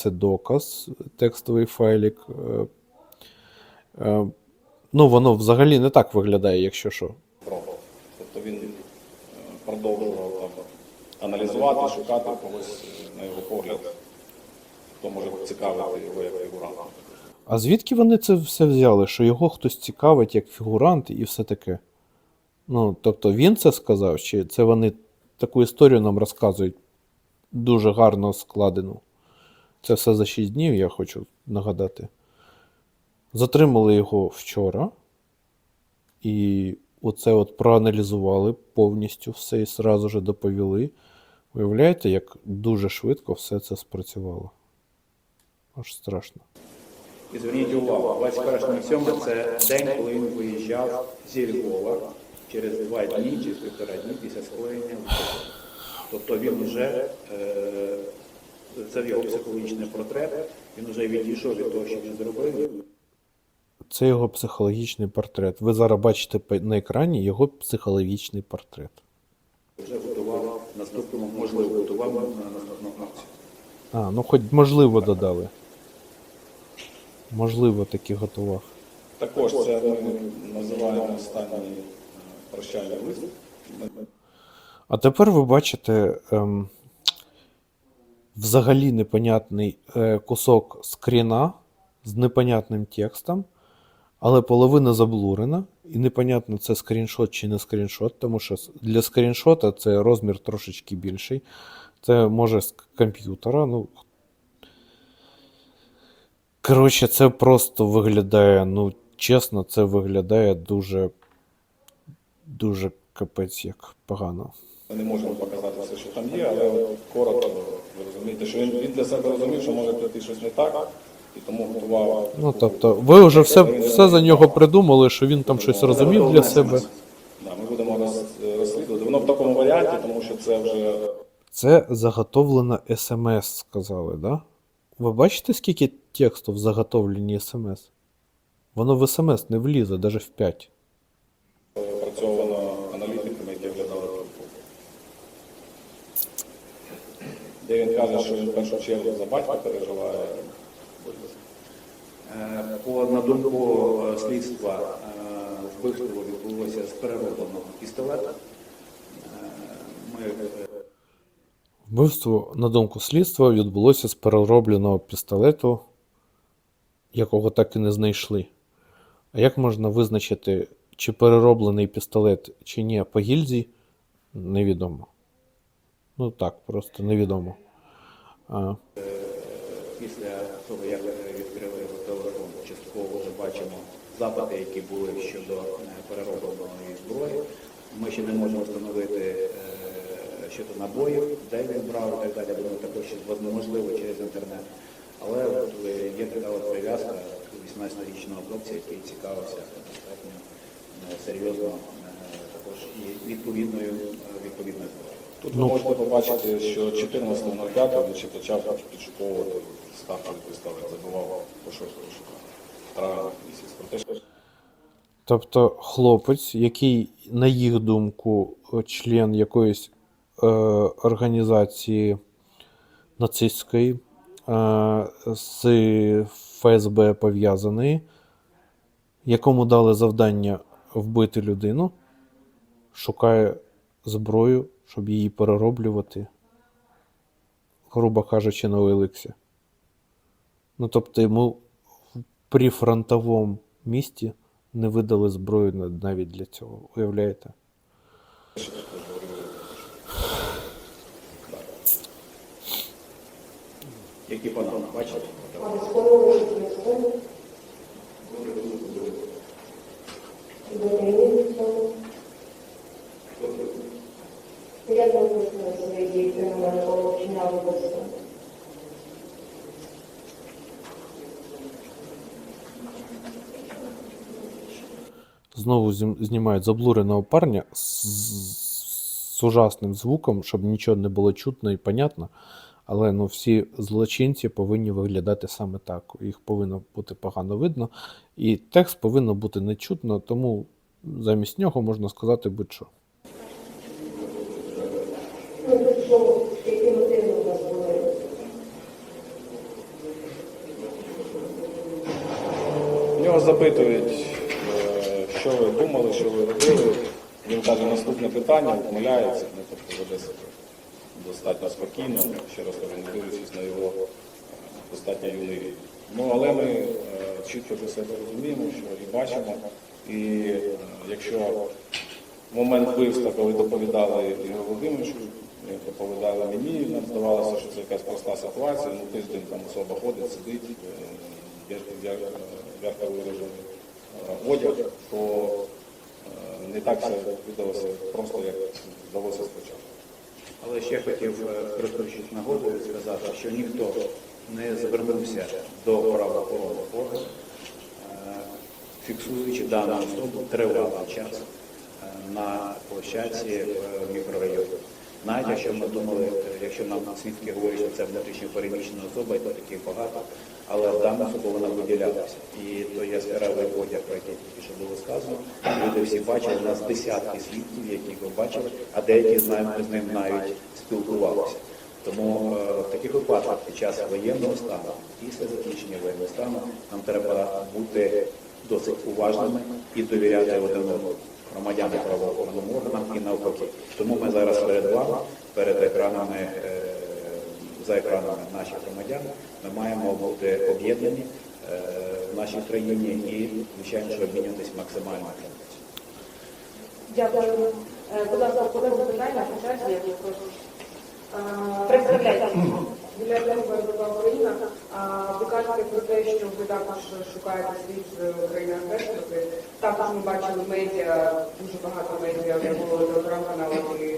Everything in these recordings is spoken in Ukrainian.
Це доказ, текстовий файлік. Е, е, Ну, воно взагалі не так виглядає, якщо що. Тобто він е, продовжував аналізувати, шукати когось, на його погляд, хто може цікавити його як фігуранта. А звідки вони це все взяли? Що його хтось цікавить як фігурант і все таке? Ну, тобто він це сказав, чи це вони таку історію нам розказують дуже гарно складену? Це все за 6 днів, я хочу нагадати. Затримали його вчора, і оце от проаналізували повністю все і сразу же доповіли. Уявляєте, як дуже швидко все це спрацювало? Аж страшно. І зверніть увагу, 21.07 це день, коли він виїжджав зі Львова через два дні чи півтора дні після скоєння. Тобто він вже, е, це його психологічний портрет, він вже відійшов від того, що він зробив. Це його психологічний портрет. Ви зараз бачите на екрані його психологічний портрет. Вже готував наступному, можливо, готував на наступну акцію. А, ну хоч можливо додали. Можливо, таки готував. Також це ми називаємо останній е, прощальний лист. Ми А тепер ви бачите ем, взагалі непонятний е, кусок скріна з непонятним текстом, але половина заблурена, і непонятно, це скріншот чи не скріншот, тому що для скріншота це розмір трошечки більший. Це може з комп'ютера. Ну, коротше, це просто виглядає, ну, чесно, це виглядає дуже, дуже капець як погано. Не можемо показати все, що там є, але коротко ви розумієте, що він, він для себе розумів, що може прийти щось не так, і тому готував. Ну, тобто, ви вже все, все за нього придумали, що він там щось розумів для себе. Да, ми будемо роз- розслідувати. Воно в такому варіанті, тому що це вже Це заготовлена смс, сказали, да? Ви бачите, скільки тексту в заготовленні смс? Воно в смс не влізе, навіть в 5. Він каже, що він в першу чергу за батька переживає. Е, По, на думку е, слідства, е, вбивство відбулося з переробленого пістолета. Ми Вбивство, на думку слідства, відбулося з переробленого пістолету, якого так і не знайшли. А як можна визначити, чи перероблений пістолет, чи ні, по гільзі, невідомо. Ну так, просто невідомо. Після того, як відкрили телефон, частково вже бачимо запити, які були щодо е, переробленої зброї. Ми ще не можемо встановити е, щодо набоїв, де він брав і так далі. Думаю, також ще неможливо через інтернет. Але от е, є така от прив'язка 18-річного хлопця, який цікавився достатньо серйозно також і відповідною відповідною зброєю. Тут ви можете побачити, що 14.05 двічі почав підшуковувати стартовий пістолет, забував по пошукати. Травень місяць. Тобто хлопець, який, на їх думку, член якоїсь е, організації нацистської, е, з ФСБ пов'язаний, якому дали завдання вбити людину, шукає зброю, щоб її перероблювати, грубо кажучи, на Олексі. Ну, тобто йому в прифронтовому місті не видали зброю навіть для цього. Уявляєте? Які панами, бачите? Я що свої дії вчиняли вбивство. Знову знімають заблуреного парня з, з ужасним звуком, щоб нічого не було чутно і понятно. Але ну, всі злочинці повинні виглядати саме так. Їх повинно бути погано видно, і текст повинно бути нечутно, тому замість нього можна сказати будь-що. Ну, то що, які мотиви у вас були? Його запитують, е, що ви думали, що ви робили, він каже, наступне питання, ухмиляється, ну, тобто веде себе достатньо спокійно, ще раз кажу, не дивлячись на його е, достатньо юний вік. Ну, але ми е, чітко для себе розуміємо, що і бачимо. І якщо в момент вбивства, коли доповідали Ігорю Володимировичу, доповідали мені, нам здавалося, що це якась проста ситуація, ну тиждень там особа ходить, сидить, е, яр- виражений е, одяг, то е, не так все видалося просто, як здалося спочатку. Але ще хотів, е, користуючись нагодою, сказати, що ніхто не звернувся до правоохоронних органів, е, фіксуючи дану особу тривалий час е, на площадці в мікрорайоні. Навіть якщо ми думали, якщо нам свідки говорять, що це внутрішньо переміщена особа, то таких багато, але дана особа вона виділялася. І то яскравий одяг, про який тільки що було сказано, люди всі бачили, у нас десятки свідків, яких ви бачили, а деякі з ним навіть спілкувалися. Тому е, в таких випадках під час воєнного стану, після закінчення воєнного стану, нам треба бути досить уважними і довіряти один одному громадянам правоохоронним органам і навпаки. Тому ми зараз перед вами, перед екранами, е, за екранами наших громадян, ми маємо бути об'єднані е, в нашій країні і, звичайно, що обмінюватись максимально. Дякую. Е, Будь ласка, колеги запитання, по черзі, я прошу. Представляйте. Європа Україна. Ви кажете про те, що ви також шукаєте світ з країни агресорки. Також ми бачили медіа, дуже багато медіа було телеграм-каналах і е,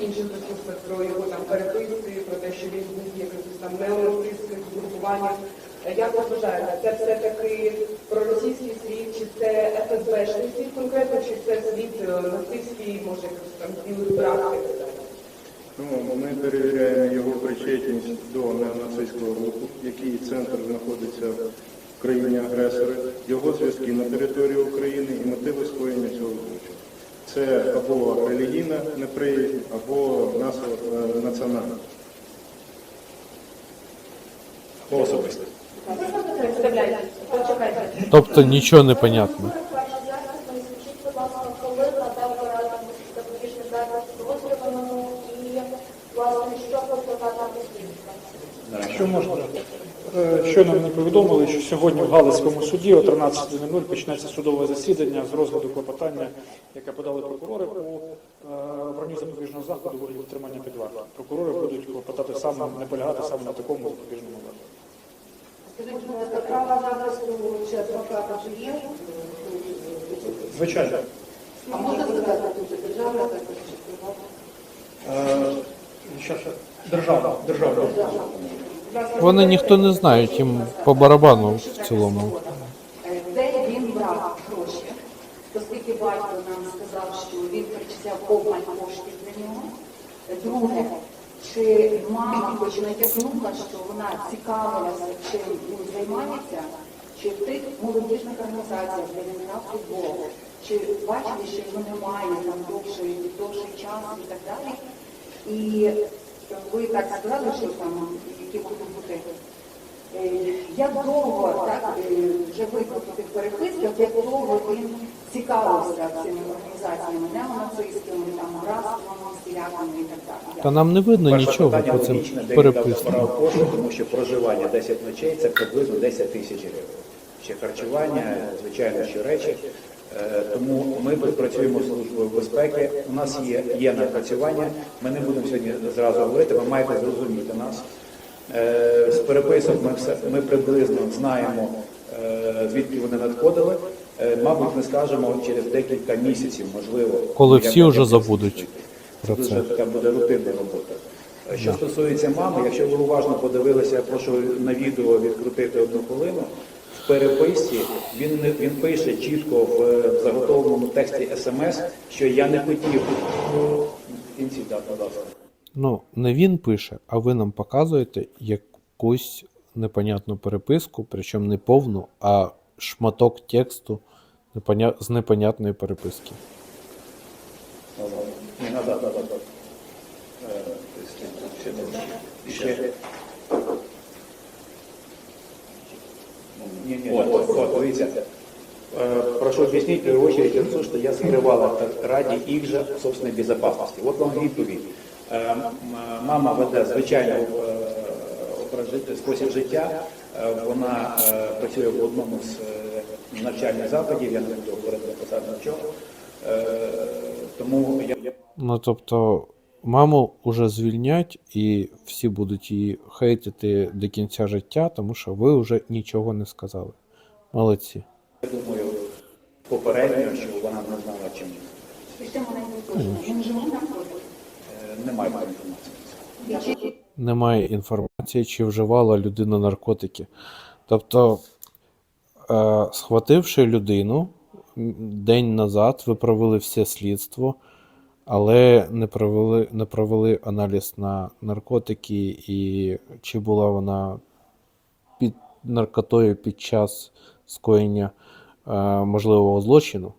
інших ресурсах про його там переписки, про те, що він був якихось там неонацистських групуваннях. Е, Як ви вважаєте, це все-таки проросійський світ, чи це ФСБшний світ конкретно, чи це світ е, нацистський, може, якось там білих практик? Ну, ми перевіряємо його причетність до неонацистського руху, який центр знаходиться в країні агресори, його зв'язки на території України і мотиви скоєння цього злочину. Це або релігійна неприязнь, або наслідок е, національна. Особисто. Тобто нічого не понятно. Скажіть, будь ласка, коли надав пораду запобіжний захист підозрюваному і, власне, що викликати слідства? Що можна? Е, Щойно мені повідомили, що сьогодні в Галицькому суді о 13.00 почнеться судове засідання з розгляду клопотання, яке подали прокурори по е, запобіжного заходу в утримання під вартою. Прокурори будуть клопотати саме, не полягати саме на такому запобіжному заходу. Скажіть, будь ласка, право захисту чи адвоката чи є? Звичайно. А можна сказати, тут державна чи приватна? Е, щас, Держава, держава. Вони ніхто не знають, їм по барабану в цілому. Де він брав гроші, оскільки батько нам сказав, що він причисляв обмаль коштів для нього. Друге, чи мама хоч натякнула, що вона цікавилася, чим він займається, чи в тих молодіжних організаціях, де він грав футбол, чи бачили, що його немає там довший, довший час і так далі. І ви так сказали, що там, які будуть бути Е, Як довго так е, вже викликав тих переписках, як довго він цікавився цими організаціями неонацистськими, там братствами, стіляками і так далі. Та нам не видно Перше нічого по цим перепискам. тому що проживання 10 ночей це приблизно 10 тисяч гривень. Ще харчування, звичайно, що речі. Е, Тому ми працюємо з службою безпеки. У нас є, є напрацювання. Ми не будемо сьогодні зразу говорити, ви маєте зрозуміти нас. Е, З переписок ми, все, ми приблизно знаємо, е, звідки вони надходили. Мабуть, ми скажемо через декілька місяців, можливо. Коли всі вже забудуть про Це це. дуже така буде рутинна робота. Що стосується мами, якщо ви уважно подивилися, я прошу на відео відкрутити одну хвилину. В переписці він не він пише чітко в е, заготовленому тексті смс, що я не хотів в кінці да, будь ласка. Ну, не він пише, а ви нам показуєте якусь непонятну переписку, причому не повну, а шматок тексту непоня... з непонятної переписки. Ні, назад, назад. назад. Е, ще, ще, Ні, ні, от, от, от, Дивіться, э, прошу объяснить в первую очередь то, что я скрывал это ради их же собственной безопасности. Вот вам відповідь. Е, м- Мама веде звичайно е, образ життя- спосіб життя. Е, Вона е, працює в одному з е, навчальних закладів, я не буду говорити про нічого. Е, Тому я я Ну, тобто, маму вже звільнять, і всі будуть її хейтити до кінця життя, тому що ви вже нічого не сказали. Молодці. Я думаю попередньо, що вона не знала чим. Е, Немає інформації. Немає інформації, чи вживала людина наркотики. Тобто, е, схвативши людину день назад, ви провели все слідство, але не провели, не провели аналіз на наркотики і чи була вона під наркотою під час скоєння е, можливого злочину.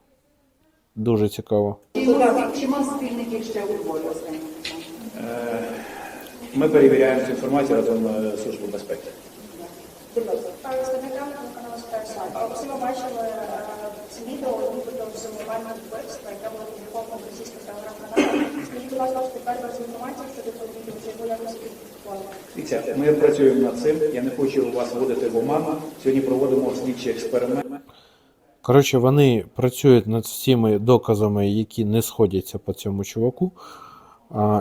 Дуже цікаво. Чи мав- спільників ще у Львові останнє? Ми перевіряємо цю інформацію разом е, з Службою безпеки. Пане Стадникам, канал Спекса. Всі ми бачили е, це відео, моменту вбивства, яке було опубліковано в російських телеграм-каналах. Скажіть, будь ласка, підтвердіть цю інформацію щодо відео, чи його якось? Дивіться, ми працюємо над цим. Я не хочу вас вводити в оману. Сьогодні проводимо слідчий експеримент. Коротше, вони працюють над всіми доказами, які не сходяться по цьому чуваку,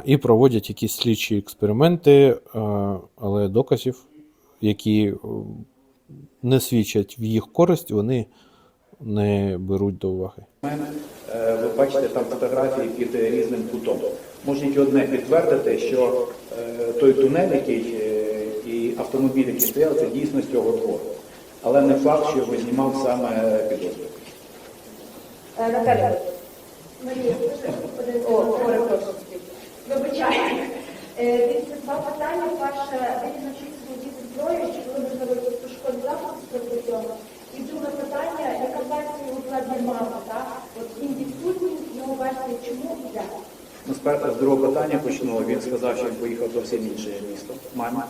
і проводять якісь слідчі експерименти, але доказів, які не свідчать в їх користь, вони не беруть до уваги. Е, Ви бачите там фотографії під е, різним кутом. Можу тільки одне підтвердити, що е, той тунель, який е, і автомобіль, який стояв, це дійсно з цього двору. Але не факт, що його знімав саме підозрюваний. Е, Наталя, Марія, перепрошую. Вибачаю. Е, Дивіться, два питання. Перше, ви навчитися володіти зброєю, чи коли можливо якісь пошкоди захисту з приводу цього? І друге питання, яка версія його вкладення мами, так? От він відсутній, його версія чому і як? Ну, з другого питання почну. Він сказав, що він поїхав зовсім інше місто. Мама.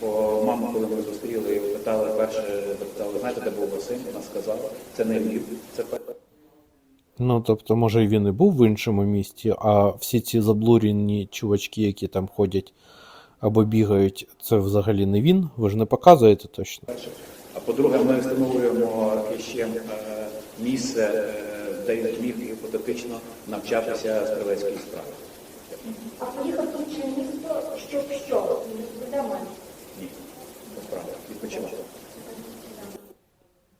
Бо мама, коли ми зустріли і питали перше, запитали, знаєте, де був Василь? Вона сказала, це не Львів, це перше. Ну, тобто, може, він і був в іншому місті, а всі ці заблурені чувачки, які там ходять або бігають, це взагалі не він. Ви ж не показуєте точно. А по-друге, ми встановлюємо ще е, місце, е, де він міг гіпотетично навчатися стрілецькій справі. А поїхав в інше місто, щоб що? Ні. Відпочивати.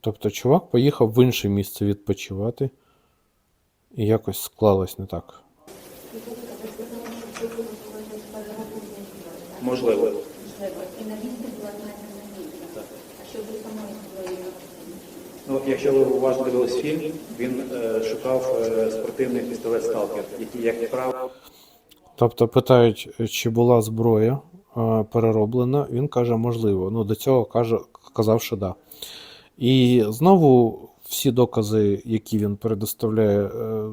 Тобто, чувак поїхав в інше місце відпочивати, і якось склалось не так. Можливо. І на місці була знайдена. А щодо самої зброї? Ну, якщо ви уважно дивились фільм, він е, шукав е, спортивний пістолет Сталкер, який, як правило, Тобто питають, чи була зброя е, перероблена. Він каже, можливо. Ну, до цього каже, казав, що да. І знову всі докази, які він предоставляє е,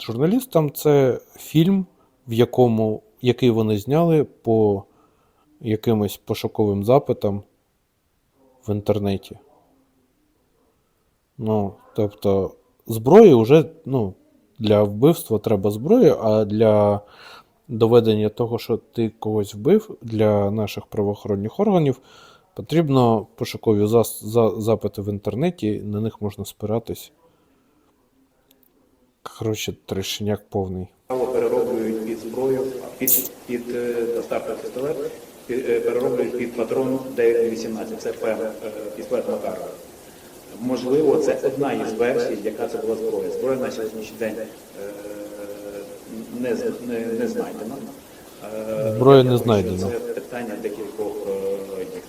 журналістам, це фільм, в якому, який вони зняли по якимось пошуковим запитам в інтернеті. Ну, тобто, зброї вже ну, для вбивства треба зброї, а для доведення того, що ти когось вбив для наших правоохоронних органів, потрібно пошукові запити в інтернеті, на них можна спиратись. Коротше, трешняк повний. перероблюють під зброю, під, під е, доставку пістолет, е, перероблюють під патрон 918. Це ПМ, е, пістолет Макарова. Можливо, це одна із версій, яка це була зброя. Зброя на сьогоднішній день не, не, не знайдено. Зброю Зброя не знайдено. Це питання декількох е, днів.